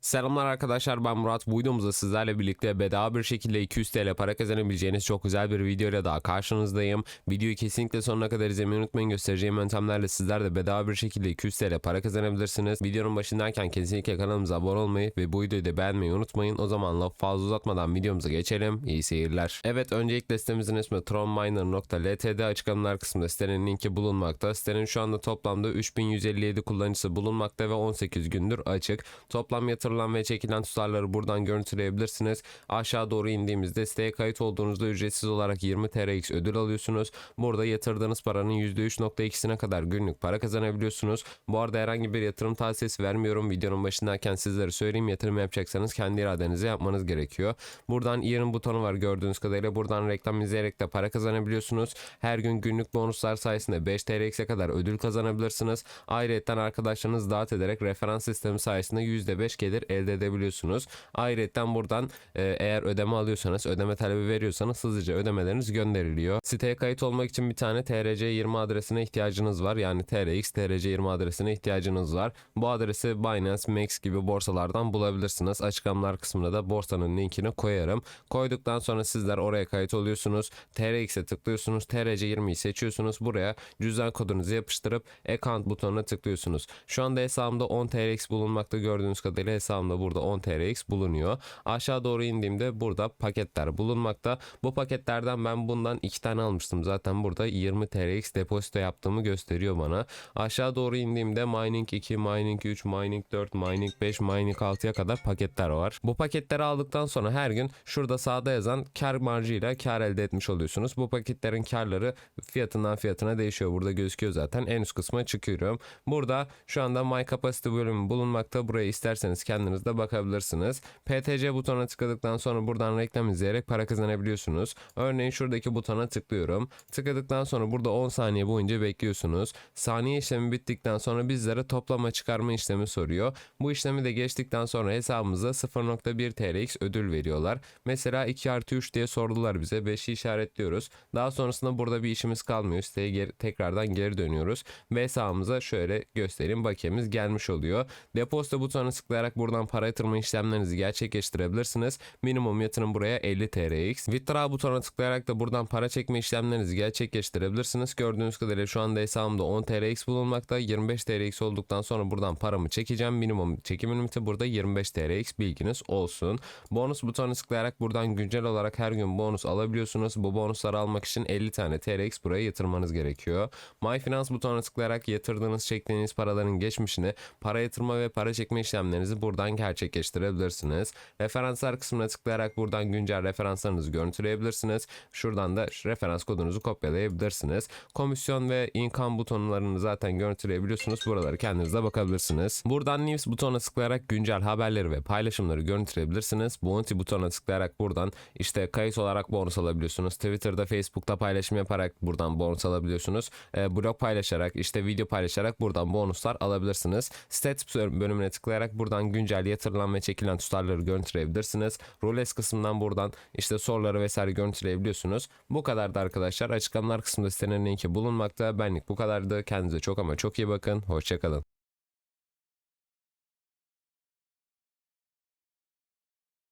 Selamlar arkadaşlar ben Murat. Bu videomuzda sizlerle birlikte bedava bir şekilde 200 TL para kazanabileceğiniz çok güzel bir video ile daha karşınızdayım. Videoyu kesinlikle sonuna kadar izlemeyi unutmayın. Göstereceğim yöntemlerle sizler de bedava bir şekilde 200 TL para kazanabilirsiniz. Videonun başındayken kesinlikle kanalımıza abone olmayı ve bu videoyu da beğenmeyi unutmayın. O zaman laf fazla uzatmadan videomuza geçelim. İyi seyirler. Evet öncelikle sitemizin ismi tronminer.ltd açıklamalar kısmında sitenin linki bulunmakta. Sitenin şu anda toplamda 3157 kullanıcısı bulunmakta ve 18 gündür açık. Toplam yatırılan ve çekilen tutarları buradan görüntüleyebilirsiniz. Aşağı doğru indiğimizde siteye kayıt olduğunuzda ücretsiz olarak 20 TRX ödül alıyorsunuz. Burada yatırdığınız paranın %3.2'sine kadar günlük para kazanabiliyorsunuz. Bu arada herhangi bir yatırım tavsiyesi vermiyorum. Videonun başındayken sizlere söyleyeyim yatırım yapacaksanız kendi iradenize yapmanız gerekiyor. Buradan earn butonu var gördüğünüz kadarıyla. Buradan reklam izleyerek de para kazanabiliyorsunuz. Her gün günlük bonuslar sayesinde 5 TRX'e kadar ödül kazanabilirsiniz. Ayrıca arkadaşlarınız dağıt ederek referans sistemi sayesinde %5 gelir elde edebiliyorsunuz. Ayrıca buradan e, eğer ödeme alıyorsanız, ödeme talebi veriyorsanız hızlıca ödemeleriniz gönderiliyor. Siteye kayıt olmak için bir tane TRC20 adresine ihtiyacınız var. Yani TRX TRC20 adresine ihtiyacınız var. Bu adresi Binance, Max gibi borsalardan bulabilirsiniz. Açıklamalar kısmına da borsanın linkini koyarım. Koyduktan sonra sizler oraya kayıt oluyorsunuz. TRX'e tıklıyorsunuz. TRC20'yi seçiyorsunuz. Buraya cüzdan kodunuzu yapıştırıp account butonuna tıklıyorsunuz. Şu anda hesabımda 10 TRX bulunmakta gördüğünüz kadarıyla hesabımda burada 10 TRX bulunuyor. Aşağı doğru indiğimde burada paketler bulunmakta. Bu paketlerden ben bundan 2 tane almıştım. Zaten burada 20 TRX depozito yaptığımı gösteriyor bana. Aşağı doğru indiğimde mining 2, mining 3, mining 4, mining 5, mining 6'ya kadar paketler var. Bu paketleri aldıktan sonra her gün şurada sağda yazan kar marjıyla kar elde etmiş oluyorsunuz. Bu paketlerin karları fiyatından fiyatına değişiyor. Burada gözüküyor zaten. En üst kısma çıkıyorum. Burada şu anda My Capacity bölümü bulunmakta. Buraya isterseniz kendiniz de bakabilirsiniz. PTC butonuna tıkladıktan sonra buradan reklam izleyerek para kazanabiliyorsunuz. Örneğin şuradaki butona tıklıyorum. Tıkladıktan sonra burada 10 saniye boyunca bekliyorsunuz. Saniye işlemi bittikten sonra bizlere toplama çıkarma işlemi soruyor. Bu işlemi de geçtikten sonra hesabımıza 0.1 TRX ödül veriyorlar. Mesela 2 artı 3 diye sordular bize. 5'i işaretliyoruz. Daha sonrasında burada bir işimiz kalmıyor. Siteye geri- tekrardan geri dönüyoruz. Ve hesabımıza şöyle göstereyim. Bakiyemiz gelmiş oluyor. Depozito butonuna tıklayarak buradan para yatırma işlemlerinizi gerçekleştirebilirsiniz. Minimum yatırım buraya 50 TRX. Withdraw butonuna tıklayarak da buradan para çekme işlemlerinizi gerçekleştirebilirsiniz. Gördüğünüz kadarıyla şu anda hesabımda 10 TRX bulunmakta. 25 TRX olduktan sonra buradan paramı çekeceğim. Minimum çekim limiti burada 25 TRX bilginiz olsun. Bonus butonuna tıklayarak buradan güncel olarak her gün bonus alabiliyorsunuz. Bu bonusları almak için 50 tane TRX buraya yatırmanız gerekiyor. My Finance butonuna tıklayarak yatırdığınız, çektiğiniz paraların geçmişini, para yatırma ve para çekme işlemlerinizi buradan gerçekleştirebilirsiniz. Referanslar kısmına tıklayarak buradan güncel referanslarınızı görüntüleyebilirsiniz. Şuradan da referans kodunuzu kopyalayabilirsiniz. Komisyon ve income butonlarını zaten görüntüleyebiliyorsunuz. Buraları kendiniz de bakabilirsiniz. Buradan news butonuna tıklayarak güncel haberleri ve paylaşımları görüntüleyebilirsiniz. Bounty butonuna tıklayarak buradan işte kayıt olarak bonus alabiliyorsunuz. Twitter'da, Facebook'ta paylaşım yaparak buradan bonus alabiliyorsunuz. E, blog paylaşarak, işte video paylaşarak buradan bonuslar alabilirsiniz. Stats bölümüne tıklayarak buradan güncel yatırılan ve çekilen tutarları görüntüleyebilirsiniz. Roles kısmından buradan işte soruları vesaire görüntüleyebiliyorsunuz. Bu kadar da arkadaşlar. Açıklamalar kısmında sitenin linki bulunmakta. Benlik bu kadardı. Kendinize çok ama çok iyi bakın. Hoşçakalın.